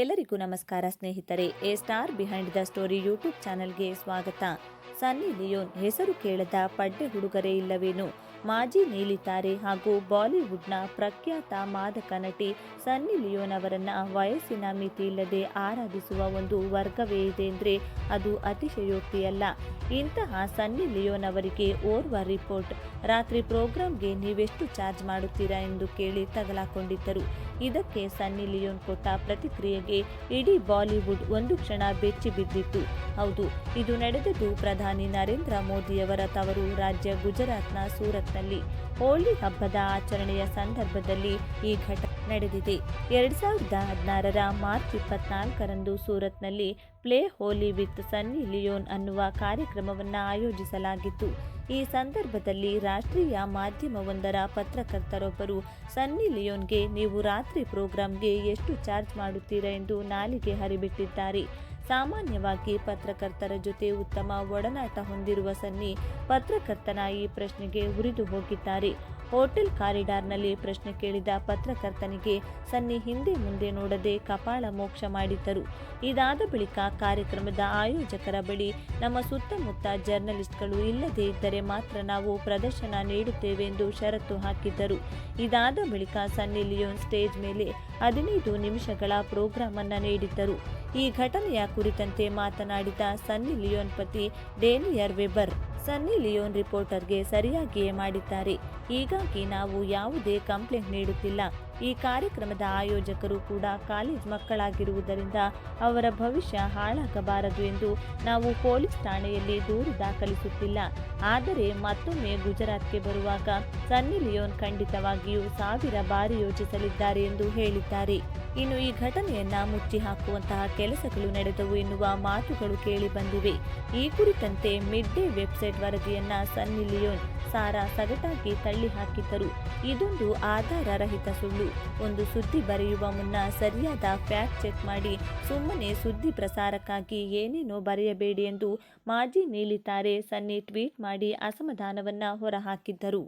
ಎಲ್ಲರಿಗೂ ನಮಸ್ಕಾರ ಸ್ನೇಹಿತರೆ, a star behind the story YouTube ಚಾನೆಲ್ಗೆ ಸ್ವಾಗತ. ಸನ್ನಿ ಲಿಯೋನ್ ಹೆಸರು ಕೇಳದ ಪಡ್ಡೆ ಹುಡುಗರೇ ಇಲ್ಲವೇನು? ಮಾಜಿ ನೀಲಿತಾರೆ ಹಾಗೂ ಬಾಲಿವುಡ್ನ ಪ್ರಖ್ಯಾತ ಮಾದಕ ನಟಿ ಸನ್ನಿ ಲಿಯೋನ್ ಅವರನ್ನು ವಯಸ್ಸಿನ ಮಿತಿ ಇಲ್ಲದೆ ಆರಾಧಿಸುವ ಒಂದು ವರ್ಗವೇ ಇದೆ ಅಂದರೆ ಅದು ಅತಿಶಯೋಕ್ತಿಯಲ್ಲ ಇಂತಹ ಸನ್ನಿ ಲಿಯೋನ್ ಅವರಿಗೆ ಓರ್ವ ರಿಪೋರ್ಟ್. ರಾತ್ರಿ ಪ್ರೋಗ್ರಾಂಗೆ ನೀವೆಷ್ಟು ಚಾರ್ಜ್ ಮಾಡುತ್ತೀರಾ ಎಂದು ಕೇಳಿ ತಗಲಾಕೊಂಡಿದ್ದರು. ಇದಕ್ಕೆ ಸನ್ನಿ ಲಿಯೋನ್ ಕೊಟ್ಟ ಪ್ರತಿಕ್ರಿಯೆಗೆ ಇಡೀ ಬಾಲಿವುಡ್ ಒಂದು ಕ್ಷಣ ಬೆಚ್ಚಿ ಬಿದ್ದಿತ್ತು. ಹೌದು, ಇದು ನಡೆದದ್ದು ಪ್ರಧಾನಿ ನರೇಂದ್ರ ಮೋದಿಯವರ ತವರು ರಾಜ್ಯ ಗುಜರಾತ್ನ ಸೂರತ್ನಲ್ಲಿ. ಹೋಳಿ ಹಬ್ಬದ ಆಚರಣೆಯ ಸಂದರ್ಭದಲ್ಲಿ ಈ ಘಟನೆ ನಡೆದಿದೆ. ಎರಡ್ ಸಾವಿರದ ಹದಿನಾರರ ಮಾರ್ಚ್ ಇಪ್ಪತ್ನಾಲ್ಕರಂದು ಸೂರತ್ನಲ್ಲಿ play Holi with Sunny Leone ಅನ್ನುವ ಕಾರ್ಯಕ್ರಮವನ್ನು ಆಯೋಜಿಸಲಾಗಿತ್ತು. ಈ ಸಂದರ್ಭದಲ್ಲಿ ರಾಷ್ಟ್ರೀಯ ಮಾಧ್ಯಮವೊಂದರ ಪತ್ರಕರ್ತರೊಬ್ಬರು, ಸನ್ನಿ ಲಿಯೋನ್ಗೆ ನೀವು ರಾತ್ರಿ ಪ್ರೋಗ್ರಾಂಗೆ ಎಷ್ಟು ಚಾರ್ಜ್ ಮಾಡುತ್ತೀರಾ ಎಂದು ನಾಲಿಗೆ ಹರಿಬಿಟ್ಟಿದ್ದಾರೆ. ಸಾಮಾನ್ಯವಾಗಿ ಪತ್ರಕರ್ತರ ಜೊತೆ ಉತ್ತಮ ಒಡನಾಟ ಹೊಂದಿರುವ ಸನ್ನಿ ಪತ್ರಕರ್ತನ ಈ ಪ್ರಶ್ನೆಗೆ ಉರಿದು ಹೋಗಿದ್ದಾರೆ. ಹೋಟೆಲ್ ಕಾರಿಡಾರ್ನಲ್ಲಿ ಪ್ರಶ್ನೆ ಕೇಳಿದ ಪತ್ರಕರ್ತನಿಗೆ ಸನ್ನಿ ಹಿಂದೆ ಮುಂದೆ ನೋಡದೆ ಕಪಾಳ ಮೋಕ್ಷ ಮಾಡಿದ್ದರು. ಇದಾದ ಬಳಿಕ ಕಾರ್ಯಕ್ರಮದ ಆಯೋಜಕರ ಬಳಿ ನಮ್ಮ ಸುತ್ತಮುತ್ತ ಜರ್ನಲಿಸ್ಟ್ಗಳು ಇಲ್ಲದೇ ಇದ್ದರೆ ಮಾತ್ರ ನಾವು ಪ್ರದರ್ಶನ ನೀಡುತ್ತೇವೆ ಎಂದು ಷರತ್ತು ಹಾಕಿದ್ದರು. ಇದಾದ ಬಳಿಕ ಸನ್ನಿ ಲಿಯೋನ್ ಸ್ಟೇಜ್ ಮೇಲೆ ಹದಿನೈದು ನಿಮಿಷಗಳ ಪ್ರೋಗ್ರಾಂ ಅನ್ನು ನೀಡಿದ್ದರು. ಈ ಘಟನೆಯ ಕುರಿತಂತೆ ಮಾತನಾಡಿದ ಸನ್ನಿ ಲಿಯೋನ್ ಪತಿ ಡೇನಿಯರ್ ವೆಬರ್, ಸನ್ನಿ ಲಿಯೋನ್ ರಿಪೋರ್ಟರ್ಗೆ ಸರಿಯಾಗಿಯೇ ಮಾಡಿದ್ದಾರೆ. ಹೀಗಾಗಿ ನಾವು ಯಾವುದೇ ಕಂಪ್ಲೇಂಟ್ ನೀಡುತ್ತಿಲ್ಲ. ಈ ಕಾರ್ಯಕ್ರಮದ ಆಯೋಜಕರು ಕೂಡ ಕಾಲೇಜ್ ಮಕ್ಕಳಾಗಿರುವುದರಿಂದ ಅವರ ಭವಿಷ್ಯ ಹಾಳಾಗಬಾರದು ಎಂದು ನಾವು ಪೊಲೀಸ್ ಠಾಣೆಯಲ್ಲಿ ದೂರು ದಾಖಲಿಸುತ್ತಿಲ್ಲ. ಆದರೆ ಮತ್ತೊಮ್ಮೆ ಗುಜರಾತ್ಗೆ ಬರುವಾಗ ಸನ್ನಿ ಲಿಯೋನ್ ಖಂಡಿತವಾಗಿಯೂ ಸಾವಿರ ಬಾರಿ ಯೋಚಿಸಲಿದ್ದಾರೆ ಎಂದು ಹೇಳಿದ್ದಾರೆ. ಇನ್ನು ಈ ಘಟನೆಯನ್ನ ಮುಚ್ಚಿ ಹಾಕುವಂತಹ ಕೆಲಸಗಳು ನಡೆದವು ಎನ್ನುವ ಮಾತುಗಳು ಕೇಳಿ ಬಂದಿವೆ ಈ ಕುರಿತಂತೆ ಮಿಡ್ ಡೇ ವೆಬ್ಸೈಟ್ ವರದಿಯನ್ನ ಸನ್ನಿ ಲಿಯೋನ್ ಸಾರಾ ಸಗಟಾಗಿ ತಳ್ಳಿ ಹಾಕಿದ್ದರು ಇದೊಂದು ಆಧಾರ ರಹಿತ ಸುಳ್ಳು. ಒಂದು ಸುದ್ದಿ ಬರೆಯುವ ಮುನ್ನ ಸರಿಯಾದ ಫ್ಯಾಕ್ಟ್ ಚೆಕ್ ಮಾಡಿ ಸುಮ್ಮನೆ ಸುದ್ದಿ ಪ್ರಸಾರಕ್ಕಾಗಿ ಏನೇನೋ ಬರೆಯಬೇಡಿ ಎಂದು ಮಾಜಿ ನೀಲಿತಾರೆ ಸನ್ನಿ ಟ್ವೀಟ್ ಮಾಡಿ ಅಸಮಾಧಾನವನ್ನು ಹೊರಹಾಕಿದ್ದರು.